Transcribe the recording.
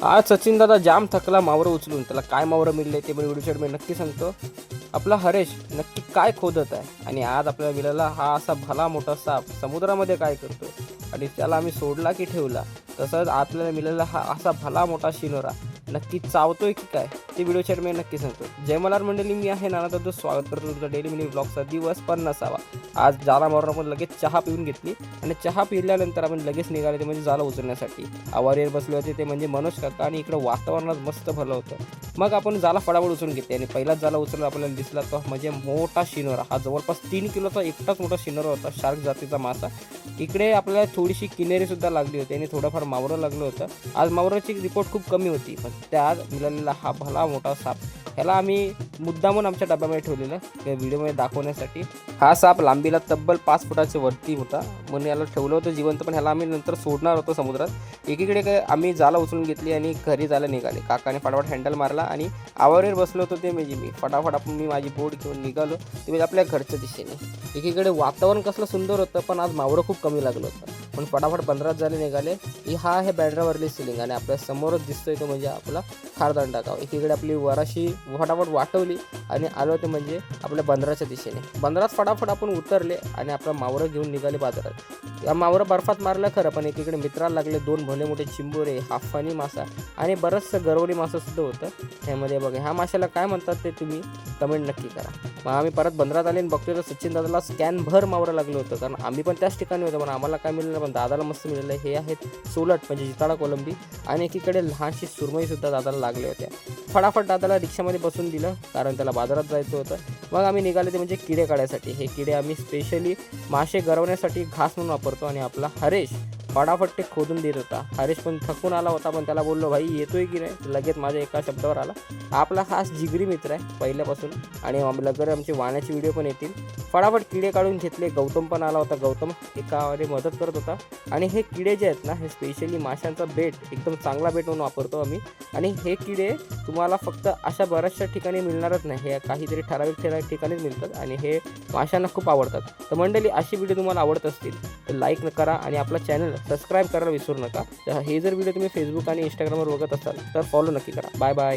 आज सचिन दादा जाम थकला मावरं उचलून. त्याला काय मावरं मिळले ते पण व्हिडिओ मी नक्की सांगतो. आपला हरेश नक्की काय खोदत आहे? आणि आज आपल्याला मिळाला हा असा भला मोठा साप समुद्रामध्ये काय करतो आणि त्याला आम्ही सोडला की ठेवला. तसंच आपल्याला मिळालेला हा असा भला मोठा शिनोरा. नक्की चावतोय की काय? ते व्हिडिओ चॅट मी नक्की सांगतो. जय मलार मंडळी मी आहे नाना तर स्वागत करतो तुमचा डेली मिनी ब्लॉगचा दिवस पन्नासावा. आज जाला मारून आपण लगेच चहा पिऊन घेतली आणि चहा पिल्यानंतर आपण लगेच निघाले ते म्हणजे जाला उचलण्यासाठी. आवारीवर बसले होते ते म्हणजे मनोज काका आणि इकडं वातावरणात मस्त भरलं होतं. मग आपण जाला फडाफड उचलून घेतली आणि पहिलाच जाला उचलून आपल्याला दिसला तो म्हणजे मोठा शिनोरा. हा जवळपास तीन किलोचा एकटाच मोठा शिनोरा होता शार्क जातीचा मासा. इकडे आपल्याला थोडीशी किनेरीसुद्धा लागली होती आणि थोडंफार मावरं लागलं होतं. आज मावराची रिपोर्ट खूप कमी होती पण त्यात मिळालेला हा भला मोठा साप. ह्याला आम्ही मुद्दामून आमच्या डब्यामध्ये ठेवलेलं त्या व्हिडिओमध्ये दाखवण्यासाठी. हा साप लांबीला तब्बल पाच फुटाच्या वरती होता. म्हणून याला ठेवलं होतं जिवंत पण ह्याला आम्ही नंतर सोडणार होतो समुद्रात. एकीकडे काय आम्ही जाला उचलून घेतली आणि घरी जायला निघाले. काकाने फटाफट हँडल मारला आणि आवारीवर बसलो होतो ते म्हणजे मी. फटाफट आपण मी माझी बोट घेऊन निघालो. ते म्हणजे आपल्या घरच्या दिशेने. एकीकडे वातावरण कसलं सुंदर होतं पण आज मावरं खूप कमी लागलं होतं. पण फटाफट पंधरा झाले निघाले. की हा आहे बॅटरावरली सिलिंग आणि आपल्या समोरच दिसतोय तो म्हणजे आपला खारदान टाकाव. एकीकडे आपली वराशी फटाफट वाटवली आणि आलो ते म्हणजे आपल्या बंदराच्या दिशेने. बंदरात फटाफट आपण उतरले आणि आपलं मावरं घेऊन निघाले बाजारात. या मावरं बर्फात मारलं खरं पण एकीकडे मित्राला लागले दोन भले मोठे चिंबोरे हाफानी मासा आणि बरंचसं गरवली मासा सुद्धा होतं. ह्यामध्ये बघा ह्या माशाला काय म्हणतात ते तुम्ही कमेंट नक्की करा. मग आम्ही परत बंदरात आले आणि बघतोय तर सचिन दादाला स्कॅन भर मावरं लागलं होतं कारण आम्ही पण त्याच ठिकाणी होतो पण आम्हाला काय मिळालं पण दादाला मस्त मिळालं. हे आहेत सोलट म्हणजे जिताडा कोलंबी आणि एकीकडे लहानशी सुरमईसुद्धा दादाला लागल्या होत्या. फटाफट दादाला रिक्षामध्ये बसून दिलं कारण त्याला बाजारात जायचं होतं. मग आम्ही निघाले ते म्हणजे किडे काढायसाठी. हे किडे आम्ही स्पेशली मासे गरवण्यासाठी घास म्हणून वापरतो आणि आपला हरेश फटाफट ते खोदून देत होता. हरीश पण थकून आला होता पण त्याला बोललो भाई येतोय की नाही? लगेच माझ्या एका शब्दावर आला. आपला खास जिगरी मित्र आहे पहिल्यापासून. आणि लगर आमचे वाण्याचे व्हिडिओ पण येतील. फटाफट किडे काढून घेतले. गौतम पण आला होता. गौतम एकावर मदत करत होता. आणि हे किडे जे आहेत ना हे स्पेशली माशांचा बेट एकदम चांगला बेट म्हणून वापरतो आम्ही. आणि हे किडे तुम्हाला फक्त अशा बऱ्याचशा ठिकाणी मिळणारच नाही. हे काहीतरी ठराविक ठराविक ठिकाणीच मिळतात आणि हे माशांना खूप आवडतात. तर मंडळी अशी व्हिडिओ तुम्हाला आवडत असतील तर लाईक करा आणि आपला चॅनल सबस्क्राईब करायला विसरू नका. हे जर व्हिडिओ तुम्ही फेसबुक आणि इंस्टाग्रामवर बघत असाल तर फॉलो नक्की करा. Bye bye